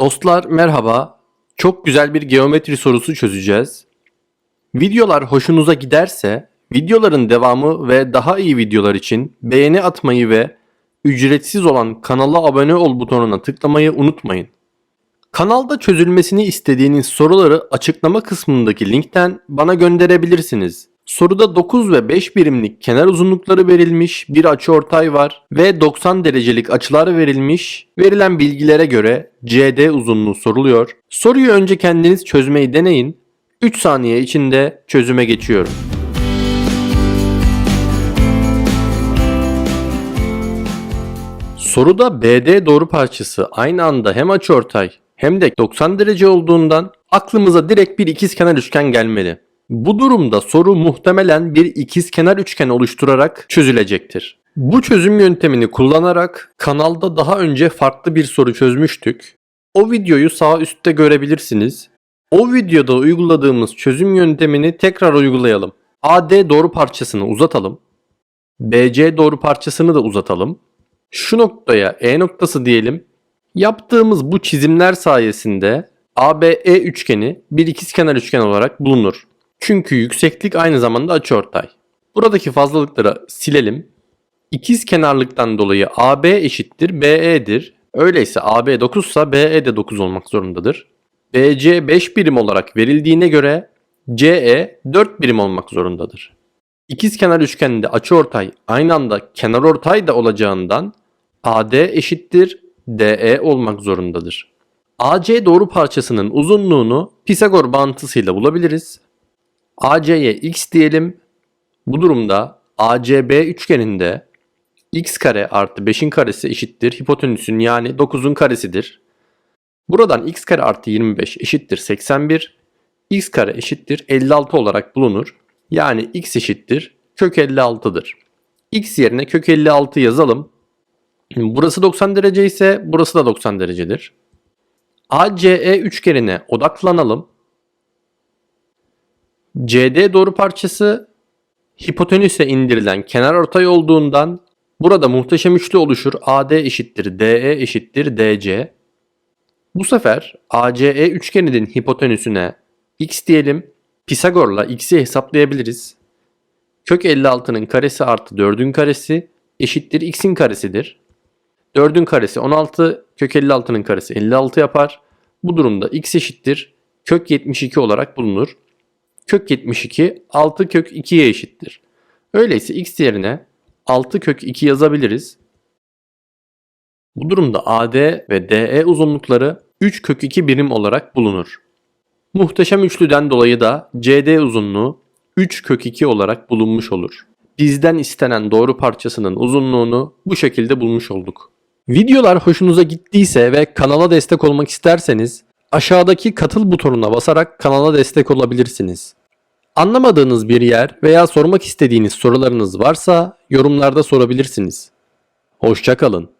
Dostlar merhaba. Çok güzel bir geometri sorusu çözeceğiz. Videolar hoşunuza giderse videoların devamı ve daha iyi videolar için beğeni atmayı ve ücretsiz olan kanala abone ol butonuna tıklamayı unutmayın. Kanalda çözülmesini istediğiniz soruları açıklama kısmındaki linkten bana gönderebilirsiniz. Soruda 9 ve 5 birimlik kenar uzunlukları verilmiş, bir açıortay var ve 90 derecelik açılar verilmiş. Verilen bilgilere göre CD uzunluğu soruluyor. Soruyu önce kendiniz çözmeyi deneyin. 3 saniye içinde çözüme geçiyorum. Soruda BD doğru parçası aynı anda hem açıortay hem de 90 derece olduğundan aklımıza direkt bir ikizkenar üçgen gelmeli. Bu durumda soru muhtemelen bir ikizkenar üçgen oluşturarak çözülecektir. Bu çözüm yöntemini kullanarak kanalda daha önce farklı bir soru çözmüştük. O videoyu sağ üstte görebilirsiniz. O videoda uyguladığımız çözüm yöntemini tekrar uygulayalım. AD doğru parçasını uzatalım. BC doğru parçasını da uzatalım. Şu noktaya E noktası diyelim. Yaptığımız bu çizimler sayesinde ABE üçgeni bir ikizkenar üçgen olarak bulunur. Çünkü yükseklik aynı zamanda açıortay. Buradaki fazlalıkları silelim. İkiz kenarlıktan dolayı AB eşittir BE'dir. Öyleyse AB 9 ise BE de 9 olmak zorundadır. BC 5 birim olarak verildiğine göre CE 4 birim olmak zorundadır. İkiz kenar üçgende açıortay aynı anda kenarortay da olacağından AD eşittir DE olmak zorundadır. AC doğru parçasının uzunluğunu Pisagor bağıntısıyla bulabiliriz. AC'ye x diyelim. Bu durumda ACB üçgeninde x kare artı 5'in karesi eşittir hipotenüsün yani 9'un karesidir. Buradan x kare artı 25 eşittir 81. x kare eşittir 56 olarak bulunur. Yani x eşittir kök 56'dır. x yerine kök 56 yazalım. Burası 90 derece ise burası da 90 derecedir. ACE üçgenine odaklanalım. CD doğru parçası hipotenüse indirilen kenar ortay olduğundan burada muhteşem üçlü oluşur. AD eşittir DE eşittir DC. Bu sefer ACE üçgeninin hipotenüsüne x diyelim. Pisagor'la x'i hesaplayabiliriz. Kök 56'nın karesi artı 4'ün karesi eşittir x'in karesidir. 4'ün karesi 16, kök 56'nın karesi 56 yapar. Bu durumda x eşittir kök 72 olarak bulunur. Kök 72 6 kök 2'ye eşittir. Öyleyse x yerine 6 kök 2 yazabiliriz. Bu durumda AD ve DE uzunlukları 3 kök 2 birim olarak bulunur. Muhteşem üçlüden dolayı da CD uzunluğu 3 kök 2 olarak bulunmuş olur. Bizden istenen doğru parçasının uzunluğunu bu şekilde bulmuş olduk. Videolar hoşunuza gittiyse ve kanala destek olmak isterseniz aşağıdaki katıl butonuna basarak kanala destek olabilirsiniz. Anlamadığınız bir yer veya sormak istediğiniz sorularınız varsa yorumlarda sorabilirsiniz. Hoşçakalın.